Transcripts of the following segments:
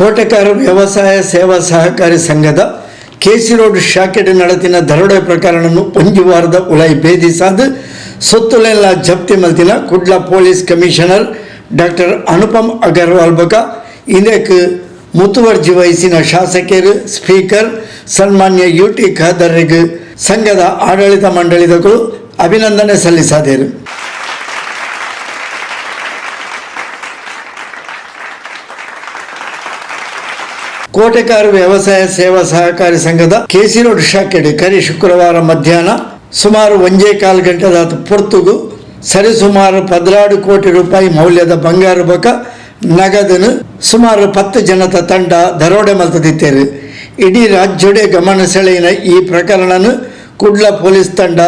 ಕೋಟೆಕಾರ ವ್ಯವಸಾಯ, ಸೇವಾ ಸಹಕಾರಿ ಸಂಘದ ಕೆಸಿ ರೋಡ್ ಶಾಕೆಟ್ ನಡತಿನ ದರೋಡೆ ಪ್ರಕರಣವನ್ನು ಒಂದು ವಾರದ ಬೇದಿ ಭೇದಿಸಾದು ಸೊತ್ತುಲೆಲ್ಲ ಜಪ್ತಿ ಮಲ್ತಿನ Kudla police commissioner doctor Anupam Agarwal ಬಕ ಇದಕ್ಕೆ ಮುತುವರ್ಜಿ ವಹಿಸಿನ ಶಾಸಕರು, ಸ್ಪೀಕರ್ ಸನ್ಮಾನ್ಯ ಯು ಟಿ ಸಂಘದ ಆಡಳಿತ ಮಂಡಳಿದಗಳು ಅಭಿನಂದನೆ ಸಲ್ಲಿಸಿದರು. ಕೋಟೆಕಾರ ವ್ಯವಸಾಯ ಸೇವಾ ಸಹಕಾರಿ ಸಂಘದ ಕೆಸಿ ರೋಡ್ ಶಾಖೆಡ್ ಕರಿ ಶುಕ್ರವಾರ ಮಧ್ಯಾಹ್ನ ಸುಮಾರು ಒಂಜೆ ಕಾಲು ಗಂಟೆದ ಪೊರ್ತುಗು ಸರಿಸುಮಾರು ಪದ್ರಾಡು ಕೋಟಿ ರೂಪಾಯಿ ಮೌಲ್ಯದ ಬಂಗಾರ ಬಕ ನಗದನ್ನು ಸುಮಾರು ಪತ್ತು ಜನದ ತಂಡ ದರೋಡೆ ಮಲ್ತದಿತ್ತೇರು. ಇಡೀ ರಾಜ್ಯಡೆ ಗಮನ ಸೆಳೆಯಿನ ಈ ಪ್ರಕರಣನು ಕುಡ್ಲ ಪೊಲೀಸ್ ತಂಡ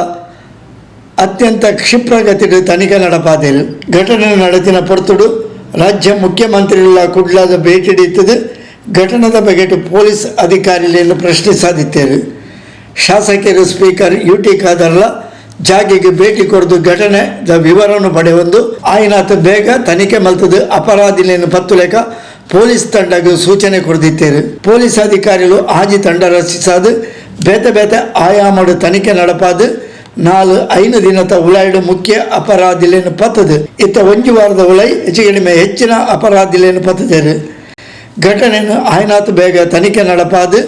ಅತ್ಯಂತ ಕ್ಷಿಪ್ರಗತಿಡು ತನಿಖೆ ನಡಪಾದೇರು. ಘಟನೆ ನಡೆದಿನ ಪೊರ್ತುಡು ರಾಜ್ಯ ಮುಖ್ಯಮಂತ್ರಿಗಳ ಕುಡ್ಲದ ಭೇಟಿ ಭೇಟಿಡಿತದು ಘಟನದ ಬಗ್ಗೆ ಪೊಲೀಸ್ ಅಧಿಕಾರಿಗಳನ್ನು ಪ್ರಶ್ನಿಸಾದಿತ್ತೇವೆ ಶಾಸಕರು ಸ್ಪೀಕರ್ ಯು ಟಿ ಖಾದರ್ಲ ಜಾಗಿಗೆ ಭೇಟಿ ಕೊಡದು ಘಟನೆದ ವಿವರವನ್ನು ಪಡೆಯೊಂದು ಆಯ್ನಾತ ಬೇಗ ತನಿಖೆ ಮಲ್ತದು ಅಪರಾಧಿಲೇನು ಪತ್ತುಲೆಕ ಪೊಲೀಸ್ ತಂಡಗೆ ಸೂಚನೆ ಕೊಡದಿತ್ತೇವೆ ಪೊಲೀಸ್ ಅಧಿಕಾರಿಗಳು ಆಜಿ ತಂಡ ರಚಿಸಾದು, ಬೇತೆ ಬೇತೆ ಆಯಾಮಡು ತನಿಖೆ ನಡಪಾದು, ನಾಲ್ಕು ಐನು ದಿನದ ಉಳಾಯಿಡು ಮುಖ್ಯ ಅಪರಾಧಿಲೇನು ಪತ್ತದು. ಇತ್ತ ಒಂದು ವಾರದ ಉಲೈ ಹೆಚ್ಚು ಕಡಿಮೆ ಹೆಚ್ಚಿನ ಅಪರಾಧಿಲೇನು ಪತ್ತದೇರು. ಘಟನೆಯನ್ನು ಆಯ್ನಾತ್ ಬೇಗ ತನಿಖೆ ನಡಪಾದು.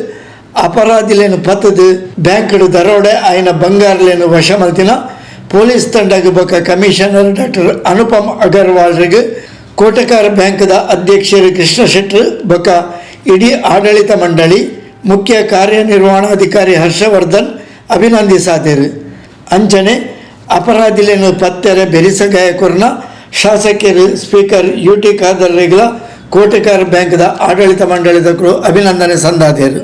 ಅಪರಾಧಿಲೇನು ಪತ್ತದು ಬ್ಯಾಂಕ್ಡು ದರೋಡೆ, ಆಯ್ನ ಬಂಗಾರಲೇನು ವಶ ಮಲ್ತಿನ ಪೊಲೀಸ್ ತಂಡಗೆ ಕಮಿಷನರ್ ಡಾಕ್ಟರ್ ಅನುಪಮ್ ಅಗರ್ವಾಲ್ರಿಗೆ ಕೋಟಕಾರ ಬ್ಯಾಂಕ್ದ ಅಧ್ಯಕ್ಷರು ಕೃಷ್ಣ ಶೆಟ್ಟರ್ ಬೊಕ್ಕ ಇಡೀ ಆಡಳಿತ ಮಂಡಳಿ, ಮುಖ್ಯ ಕಾರ್ಯನಿರ್ವಹಣಾಧಿಕಾರಿ ಹರ್ಷವರ್ಧನ್ ಅಭಿನಂದಿಸಾದರು ಅಂಚನೆ, ಅಪರಾಧಿಲೇನು ಪತ್ತೆರೆ ಬೆರಿಸಗಾಯಕರನ್ನ ಶಾಸಕರು ಸ್ಪೀಕರ್ ಯು ಟಿ ಖಾದರ್ರಿಗಳ ಕೋಟೆಕಾರ ಬ್ಯಾಂಕ್ದ ಆಡಳಿತ ಮಂಡಳಿದಕ್ಕೂ ಅಭಿನಂದನೆ ಸಂದಾದರು.